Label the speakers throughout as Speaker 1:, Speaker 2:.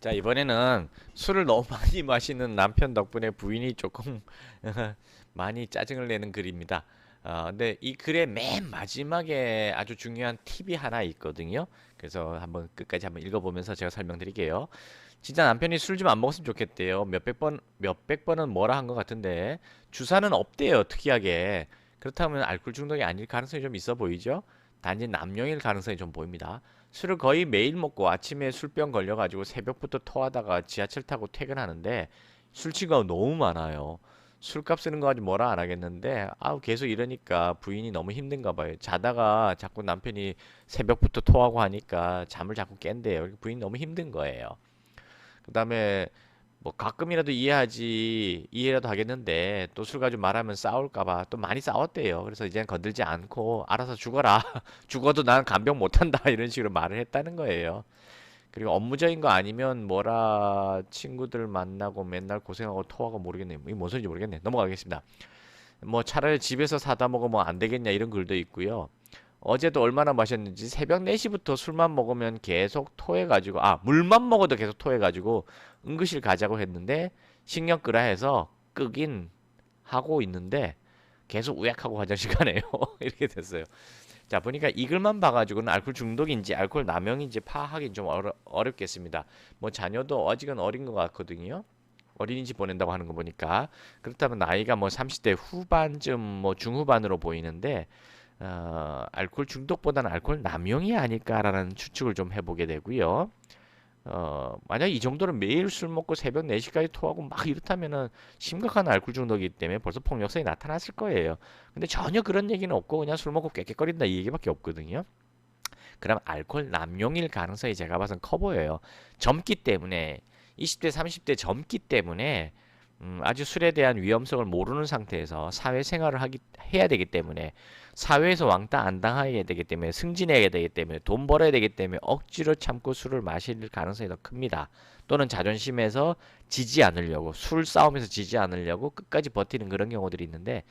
Speaker 1: 자 이번에는 술을 너무 많이 마시는 남편 덕분에 부인이 조금 많이 짜증을 내는 글입니다. 어, 근데 이 글의 맨 마지막에 아주 중요한 팁이 하나 있거든요. 그래서 한번 끝까지 한번 읽어보면서 제가 설명드릴게요. 진짜 남편이 술 좀 안 먹었으면 좋겠대요. 몇백 번, 몇백 번은 뭐라 한 것 같은데 주사는 없대요. 특이하게. 그렇다면 알코올 중독이 아닐 가능성이 좀 있어 보이죠? 단지 남용일 가능성이 좀 보입니다. 술을 거의 매일 먹고 아침에 술병 걸려가지고 새벽부터 토하다가 지하철 타고 퇴근하는데 술 친구가 너무 많아요. 술값 쓰는 거 가지고 뭐라 안 하겠는데 아우 계속 이러니까 부인이 너무 힘든가 봐요. 자다가 자꾸 남편이 새벽부터 토하고 하니까 잠을 자꾸 깬대요. 부인이 너무 힘든 거예요. 그 다음에 뭐 가끔이라도 이해하지 이해라도 하겠는데 또 술 가지고 말하면 싸울까 봐 또 많이 싸웠대요. 그래서 이제는 건들지 않고 알아서 죽어라. 죽어도 난 간병 못한다 이런 식으로 말을 했다는 거예요. 그리고 업무적인 거 아니면 뭐라 친구들 만나고 맨날 고생하고 토하고 모르겠네요. 이게 뭔 소리인지 모르겠네. 넘어가겠습니다. 뭐 차라리 집에서 사다 먹으면 안 되겠냐 이런 글도 있고요. 어제도 얼마나 마셨는지 새벽 4시부터 술만 먹으면 계속 토해가지고 아 물만 먹어도 계속 토해가지고 응급실 가자고 했는데 신경 끄라 해서 끄긴 하고 있는데 계속 우약하고 화장실 가네요. 이렇게 됐어요. 자 보니까 이 글만 봐가지고는 알코올 중독인지 알코올 남용인지 파악하기 좀 어려, 어렵겠습니다. 뭐 자녀도 아직은 어린 것 같거든요. 어린이집 보낸다고 하는 거 보니까. 그렇다면 나이가 뭐 30대 후반쯤 뭐 중후반으로 보이는데 어, 알코올 중독보다는 알코올 남용이 아닐까라는 추측을 좀 해보게 되고요. 어, 만약 이 정도로 매일 술 먹고 새벽 4시까지 토하고 막 이렇다면은 심각한 알코올 중독이기 때문에 벌써 폭력성이 나타났을 거예요. 근데 전혀 그런 얘기는 없고 그냥 술 먹고 깨끗거린다 이 얘기밖에 없거든요. 그럼 알코올 남용일 가능성이 제가 봐선 커 보여요. 젊기 때문에 20대, 30대 젊기 때문에 음, 아주 술에 대한 위험성을 모르는 상태에서 사회생활을 하기 해야 되기 때문에 사회에서 왕따 안 당하게 되기 때문에 승진해야 되기 때문에 돈 벌어야 되기 때문에 억지로 참고 술을 마실 가능성이 더 큽니다. 또는 자존심에서 지지 않으려고 술 싸움에서 지지 않으려고 끝까지 버티는 그런 경우들이 있는데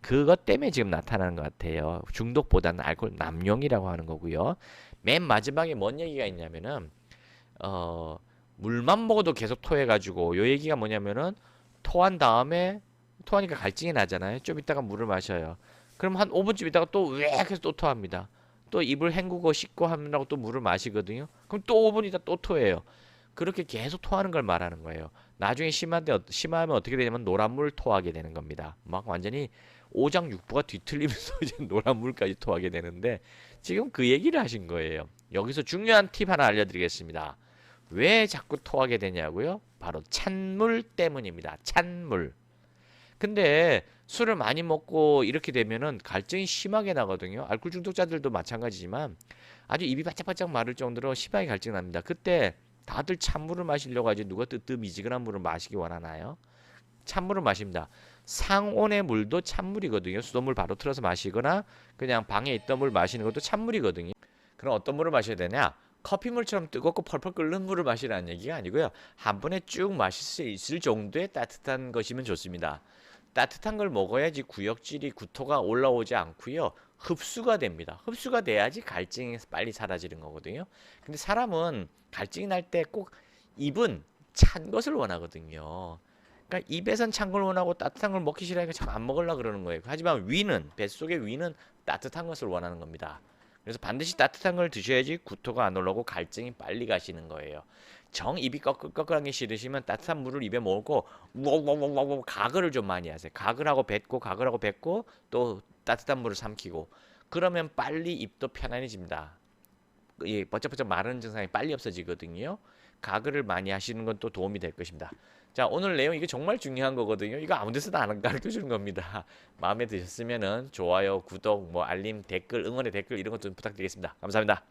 Speaker 1: 그것 때문에 지금 나타나는 것 같아요. 중독보다는 알코올 남용이라고 하는 거고요. 맨 마지막에 뭔 얘기가 있냐면은 어 물만 먹어도 계속 토해가지고 요 얘기가 뭐냐면은 토한 다음에 토하니까 갈증이 나잖아요. 좀 있다가 물을 마셔요. 그럼 한 5분쯤 있다가 또 왜악 해서 또 토합니다. 또 입을 헹구고 씻고 하느라고 또 물을 마시거든요. 그럼 또 5분 있다 또 토해요. 그렇게 계속 토하는 걸 말하는 거예요. 나중에 심한데 어- 심하면 어떻게 되냐면 노란 물 토하게 되는 겁니다. 막 완전히 오장육부가 뒤틀리면서 이제 노란 물까지 토하게 되는데 지금 그 얘기를 하신 거예요. 여기서 중요한 팁 하나 알려드리겠습니다. 왜 자꾸 토하게 되냐고요? 바로 찬물 때문입니다. 찬물. 근데 술을 많이 먹고 이렇게 되면은 갈증이 심하게 나거든요. 알코올 중독자들도 마찬가지지만 아주 입이 바짝바짝 마를 정도로 심하게 갈증 납니다. 그때 다들 찬물을 마시려고 하지 누가 뜨뜻 미지근한 물을 마시기 원하나요? 찬물을 마십니다. 상온의 물도 찬물이거든요. 수돗물 바로 틀어서 마시거나 그냥 방에 있던 물 마시는 것도 찬물이거든요. 그럼 어떤 물을 마셔야 되냐? 커피물처럼 뜨겁고 펄펄 끓는 물을 마시라는 얘기가 아니고요. 한 번에 쭉 마실 수 있을 정도의 따뜻한 것이면 좋습니다. 따뜻한 걸 먹어야지 구역질이 구토가 올라오지 않고요. 흡수가 됩니다. 흡수가 돼야지 갈증이 빨리 사라지는 거거든요. 근데 사람은 갈증이 날 때 꼭 입은 찬 것을 원하거든요. 그러니까 입에선 찬 걸 원하고 따뜻한 걸 먹기 싫으니까 참안 먹으려 그러는 거예요. 하지만 위는 뱃속의 위는 따뜻한 것을 원하는 겁니다. 그래서 반드시 따뜻한 걸 드셔야지 구토가 안 올라오고 갈증이 빨리 가시는 거예요. 정 입이 꺼끌꺼끌한 게 싫으시면 따뜻한 물을 입에 먹고 우엉우엉우엉 가글을 좀 많이 하세요. 가글하고 뱉고 가글하고 뱉고 또 따뜻한 물을 삼키고 그러면 빨리 입도 편안해집니다. 이 버쩍버쩍 마르는 증상이 빨리 없어지거든요. 가글을 많이 하시는 건 또 도움이 될 것입니다. 자 오늘 내용 이게 정말 중요한 거거든요. 이거 아무 데서도 안 가르쳐 주는 겁니다. 마음에 드셨으면은 좋아요, 구독, 뭐 알림, 댓글, 응원의 댓글 이런 것 좀 부탁드리겠습니다. 감사합니다.